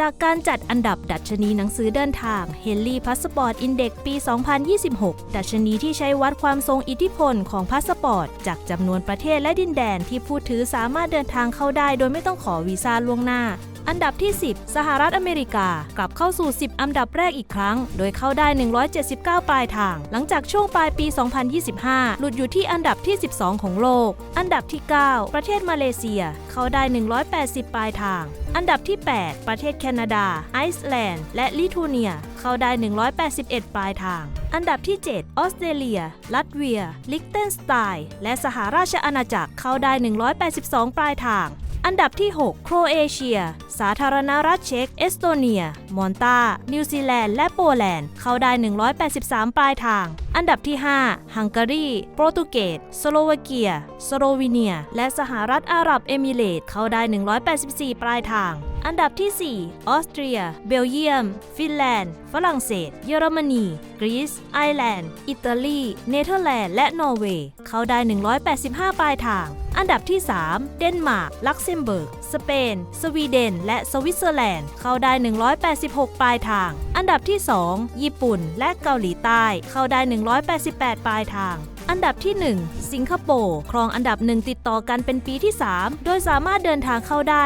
จากการจัดอันดับดัชนีหนังสือเดินทาง Henley Passport Index ปี 2026 ดัชนีที่ใช้วัดความทรงอิทธิพลของพาสปอร์ต จากจำนวนประเทศและดินแดนที่ผู้ถือสามารถเดินทางเข้าได้โดยไม่ต้องขอวีซ่าล่วงหน้า อันดับที่ 10 สหรัฐอเมริกากลับเข้าสู่ 10 อันดับแรกอีกครั้ง โดยเข้าได้ 179 ปลายทาง หลังจากช่วงปลายปี 2025 หลุดอยู่ที่อันดับที่ 12 ของโลก อันดับที่ 9 ประเทศมาเลเซีย เข้าได้ 180 ปลายทาง อันดับที่ 8 ประเทศแคนาดา ไอซ์แลนด์ และลิทัวเนีย เข้าได้ 181 ปลายทาง อันดับที่ 7 ออสเตรเลีย ลัตเวีย ลิกเทนสไตน์ และสหราชอาณาจักร เข้าได้ 182 ปลายทาง อันดับที่ 6 โครเอเชีย สาธารณรัฐเช็ก เอสโตเนีย มอนตา นิวซีแลนด์ และโปแลนด์ เข้าได้ 183 ปลายทาง อันดับที่ 5 ฮังการี โปรตุเกส สโลวาเกีย สโลวีเนีย และสหรัฐอาหรับเอมิเรตส์เข้าได้ 184 ปลายทาง อันดับที่ 4 ออสเตรีย เบลเยียม ฟินแลนด์ ฝรั่งเศส เยอรมนี กรีซ ไอร์แลนด์ อิตาลี เนเธอร์แลนด์ และนอร์เวย์ เข้าได้ 185 ปลายทาง อันดับที่ 3 เดนมาร์ก ลักเซมเบิร์ก สเปน สวีเดน และสวิตเซอร์แลนด์ เข้าได้ 186 ปลายทาง อันดับที่ 2 ญี่ปุ่น และเกาหลีใต้ เข้าได้ 188 ปลายทางอันดับที่ 1 สิงคโปร์ครองอันดับหนึ่งติดต่อกันเป็นปีที่ 3 โดยสามารถเดินทางเข้าได้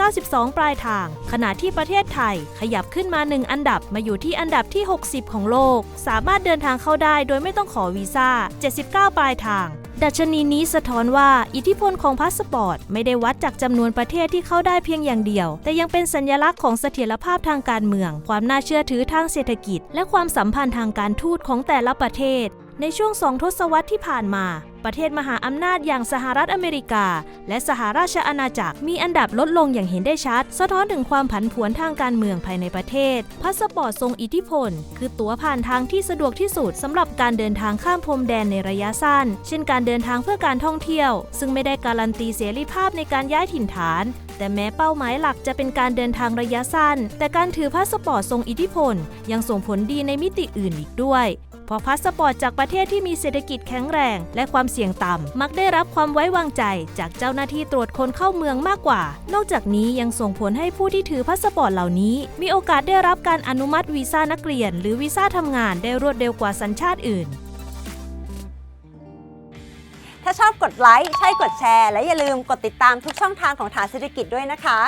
192 ปลายทาง ขณะที่ประเทศไทยขยับขึ้นมา 1 อันดับมาอยู่ที่อันดับที่ 60 ของโลก สามารถเดินทางเข้าได้โดยไม่ต้องขอวีซ่า 79 ปลายทาง ดัชนีนี้สะท้อนว่าอิทธิพลของพาสปอร์ต ไม่ได้วัดจากจำนวนประเทศที่เข้าได้เพียงอย่างเดียว แต่ยังเป็นสัญลักษณ์ของเสถียรภาพทางการเมือง ความน่าเชื่อถือทางเศรษฐกิจ และความสัมพันธ์ทางการทูตของแต่ละประเทศ ในช่วงสองทศวรรษที่ผ่านมา ประเทศมหาอำนาจอย่างสหรัฐอเมริกา และสหราชอาณาจักรมีอันดับลดลงอย่างเห็นได้ชัด สะท้อนถึงความผันผวนทางการเมืองภายในประเทศ พาสปอร์ตทรงอิทธิพล คือตั๋วผ่านทางที่สะดวกที่สุดสำหรับการเดินทางข้ามพรมแดนในระยะสั้น เช่นการเดินทางเพื่อการท่องเที่ยว ซึ่งไม่ได้การันตีเสรีภาพในการย้ายถิ่นฐานแต่แม้เป้าหมายหลักจะเป็นการเดินทางระยะสั้น แต่การถือพาสปอร์ตทรงอิทธิพล ยังส่งผลดีในมิติอื่นอีกด้วย เพราะพาสปอร์ตจากประเทศที่มีเศรษฐกิจแข็งแรง และความเสี่ยงต่ำ มักได้รับความไว้วางใจจากเจ้าหน้าที่ตรวจคนเข้าเมืองมากกว่า นอกจากนี้ยังส่งผลให้ผู้ที่ถือพาสปอร์ตเหล่านี้ มีโอกาสได้รับการอนุมัติวีซ่านักเรียน หรือวีซ่าทำงานได้รวดเร็วกว่าสัญชาติอื่น ถ้าชอบกดไลค์ใช่กดแชร์ และอย่าลืมกดติดตามทุกช่องทางของฐานเศรษฐกิจด้วยนะคะ